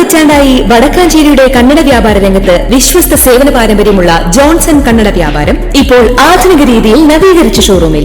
പതിറ്റാണ്ടായി വടക്കാഞ്ചേരിയുടെ കന്നഡ വ്യാപാര രംഗത്ത് വിശ്വസ്ത സേവന പാരമ്പര്യമുള്ള ജോൺസൺ കന്നഡ വ്യാപാരം ഇപ്പോൾ ആധുനിക രീതിയിൽ നവീകരിച്ച ഷോറൂമിൽ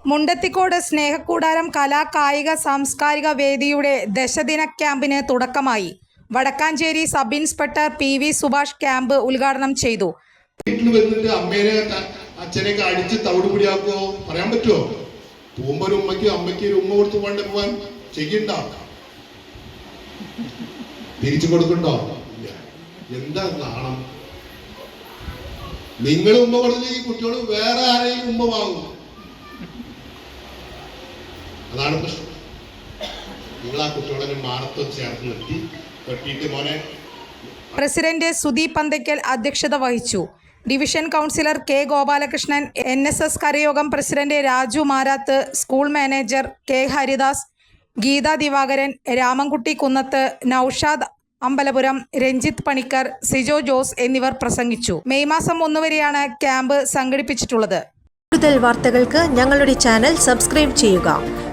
Mundathikode Snehakkoodaram കലാ കായിക സാംസ്കാരിക വേദിയുടെ ദശദിന ക്യാമ്പിന് തുടക്കമായി. Vadakkanchery sub inspector P V Subhash camp ഉദ്ഘാടനം ചെയ്തു. വീട്ടിൽ അമ്മേനെ അച്ഛനെയൊക്കെ അടിച്ച് തവിടുപിടിയാക്കോ പറയാൻ പറ്റുമോ പോകുമ്പോ ഒരു ഉമ്മയ്ക്ക് അമ്മയ്ക്ക് ഒരു ഉമ്മ കൊടുത്തു പോകാണ്ട് പോവാൻ ചെയ്യണ്ട തിരിച്ചു കൊടുക്കണ്ടോ ഇല്ല. എന്താ നാണം? നിങ്ങൾ ഉമ്മ കൊടുത്തില്ലെങ്കിൽ കുട്ടികൾ വേറെ ആരെയും ഉമ്മ വാങ്ങും. അതാണ് പ്രശ്നം. നിങ്ങൾ ആ കുട്ടികളെ മാറത്തും ചേർത്ത് നിർത്തി. കെട്ടിയിട്ട് മോനെ. പ്രസിഡന്റ് സുദീപ് പന്തയ്ക്കൽ അധ്യക്ഷത വഹിച്ചു. Division councillor K Gopalakrishnan N S S കരയോഗം president Raju Marath school manager K Haridas Geetha Divakaran Ramankutty Kunnath Noushad Ambalapuram Ranjith Panicker Sijo Jose എന്നിവർ പ്രസംഗിച്ചു. മെയ് മാസം ഒന്ന് വരെയാണ് ക്യാമ്പ് സംഘടിപ്പിച്ചിട്ടുള്ളത്. കൂടുതൽ വാർത്തകൾക്ക് ഞങ്ങളുടെ ചാനൽ സബ്സ്ക്രൈബ് ചെയ്യുക.